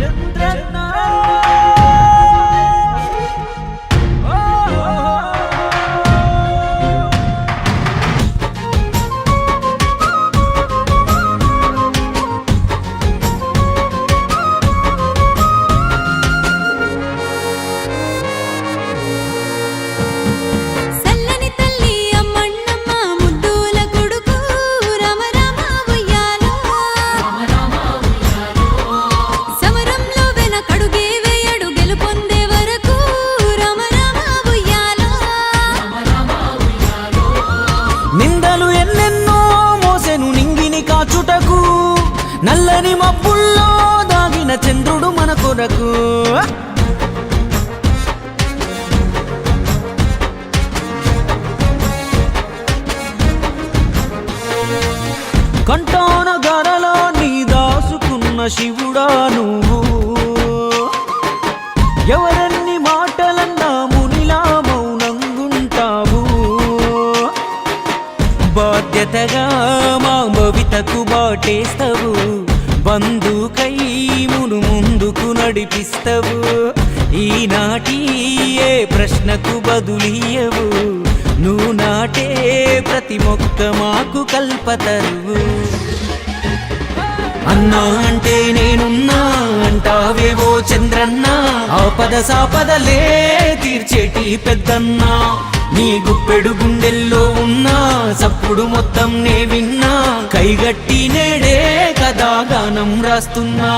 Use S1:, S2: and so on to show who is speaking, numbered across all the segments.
S1: చంద్రన్న. నల్లని మబ్బుల్లో దాగిన చంద్రుడు మన కొరకు. కంటోన గరలో నీ దాసుకున్న శివుడా నువ్వు. ఎవరన్ని మాటలన్నా మునిలా మౌనంగుంటావు. బాధ్యతగా మా భవితకు బాటేస్తా నడిపిస్తావు ఈనాటి ఏ ప్రశ్నకు బదులీయవు నువ్వు నాటే ప్రతి మొక్క మాకు కల్పతరువు. అన్నా అంటే నేనున్నా అంటావేవో చంద్రన్న. ఆపద సాపదలే తీర్చేటి పెద్దన్నా. నీ గుప్పెడు గుండెల్లో ఉన్నా సప్పుడు మొత్తం నే విన్నా. కైగట్టి నేడే కదా గానం రాస్తున్నా.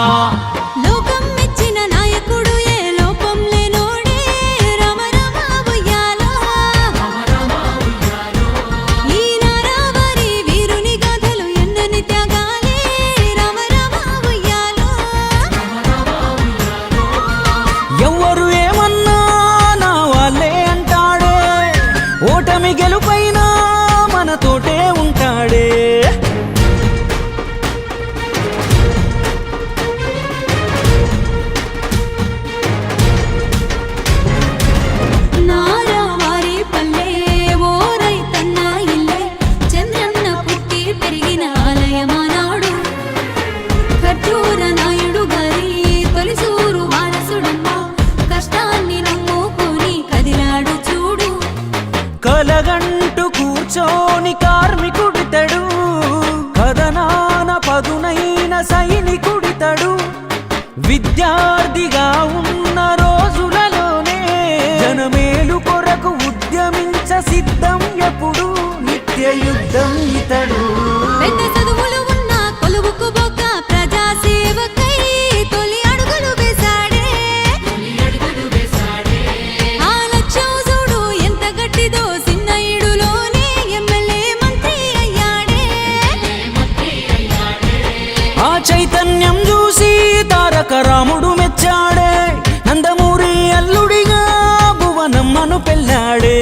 S2: ఆలయమానాడు. ఉంటాడే నాయుడు గారి తొలిసూరు వారసుడమ్మ. కష్టాన్ని నమ్ము
S1: కలగంటు కార్మికుడితడు. కథనాన పదునైన సైనికుడితడు. విద్యార్థిగా ఉన్న రోజులలోనే జనమేలు కొరకు ఉద్యమించ సిద్ధం ఎప్పుడు? నిత్య యుద్ధం ఇతడు.
S2: పెద్ద చదువులు ఉన్న కొలువుకు బొక్క ప్రజా
S1: తారక రాముడు మెచ్చాడే. నందమూరి అల్లుడిగా భువనమ్మను పెళ్ళాడే.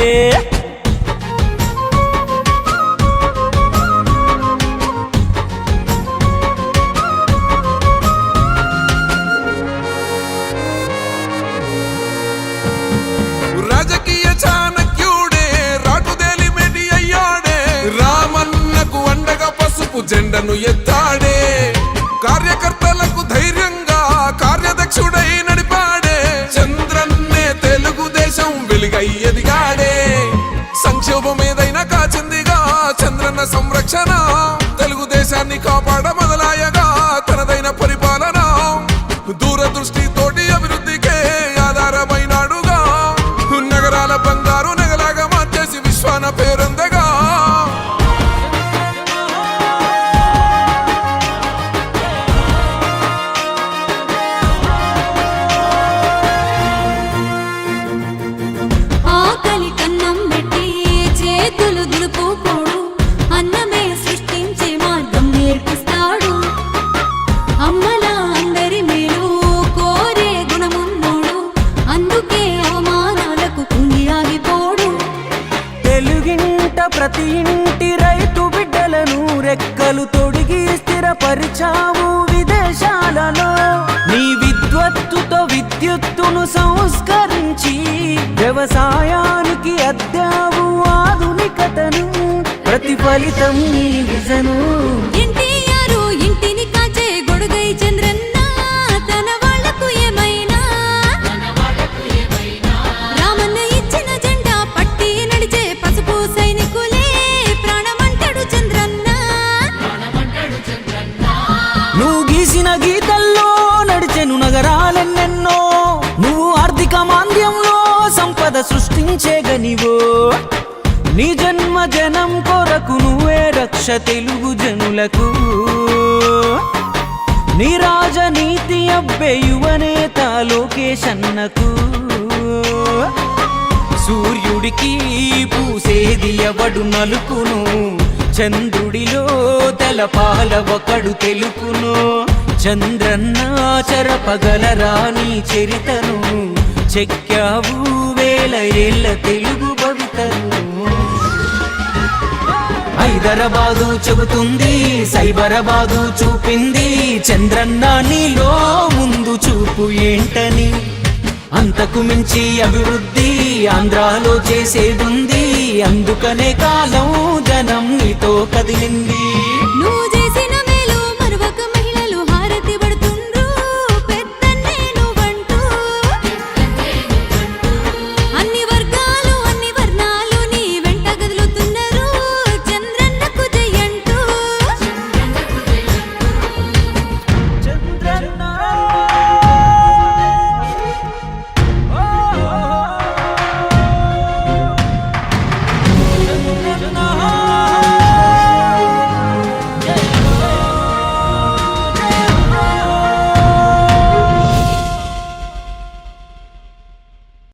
S3: రాజకీయ చాణక్యుడే రాటుదేలి మెడి అయ్యాడే. రామన్నకు అండగా పసుపు జెండను ఎత్తాడే వెలుగై ఎదిగాడే. సంక్షోభం ఏదైనా కాచిందిగా. చంద్రన్న సంరక్షణ. తెలుగుదేశాన్ని కాపాడ
S1: తొడిగి స్థిరపరిచావు విదేశాలలో. నీ విద్వత్తుతో విద్యుత్తును సంస్కరించి వ్యవసాయానికి అద్దావు ఆధునికతను. ప్రతిఫలితం నీ విజను.
S2: ఇంటి ఇంటిని కాచే గొడుగై
S1: అందించేగనివో నీ జన్మ జనం కొరకు నువ్వే రక్ష తెలుగు జనులకు. నీ రాజనీతి అబ్బే యువనేత లోకేశన్నకు సూర్యుడికి పూసేది ఎవడు నలుపును చంద్రుడిలో తెలపాల ఒకడు తెలుపును చంద్రన్న చెరపగలరా నీ చరితను? చెక్కావు వేల ఏళ్ళ తెలుగు భవితను. హైదరాబాదు చెబుతుంది సైబరాబాదు చూపింది చంద్రన్న నీలో ముందు చూపు ఏంటని. అంతకు మించి అభివృద్ధి ఆంధ్రాలో చేసేదుంది అందుకనే కాలం జనం నీతో కదిలింది.